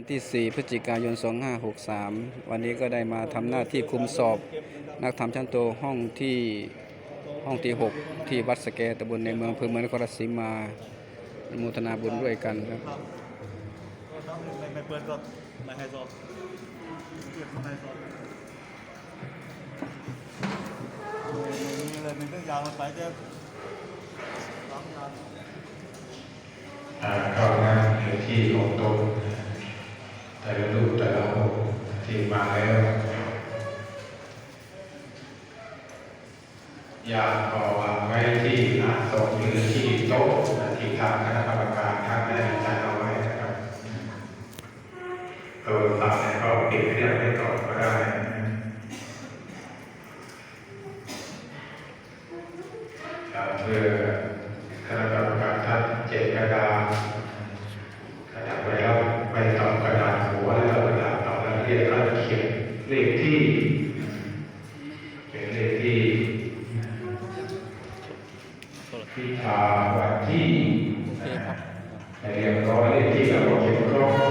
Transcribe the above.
วันที่ 4 พฤศจิกายน 2563 วันนี้ก็ได้มาทำหน้าที่คุมสอบ นักธรรมชั้นโตห้องที่ห้องที่ 6 ที่วัดสแกตำบลในเมืองอำเภอเมืองนครศรีมาอนุโมทนาบุญด้วยกันครับไม่เปิดก็ไม่ให้สอบเก็บไม่ให้สอบมีเลยมีเรื่องยาวมันไปจะสามงานอ่าเข้านั่งในที่ของตน แต่ละรูปแต่ละองค์ที่มาแล้วอยากขอวางไว้ที่อาสนหรือที่โต๊ะที่ทางคณะกรรมการท่านได้จัดเอาไว้นะครับโทรศัพท์เนี่ยก็ปิดเครื่องไว้ก่อนก็ได้ครับเพื่อคณะกรรมการท่านเจตกระดาษกระดาษไว้แล้วไปต่อกระดาษหัวแล้วกระดาษต่อแล้ว เขียนเลขที่เป็นเลขที่พิธาวันที่เรียบร้อยเลขที่แล้วก็เขียนครบ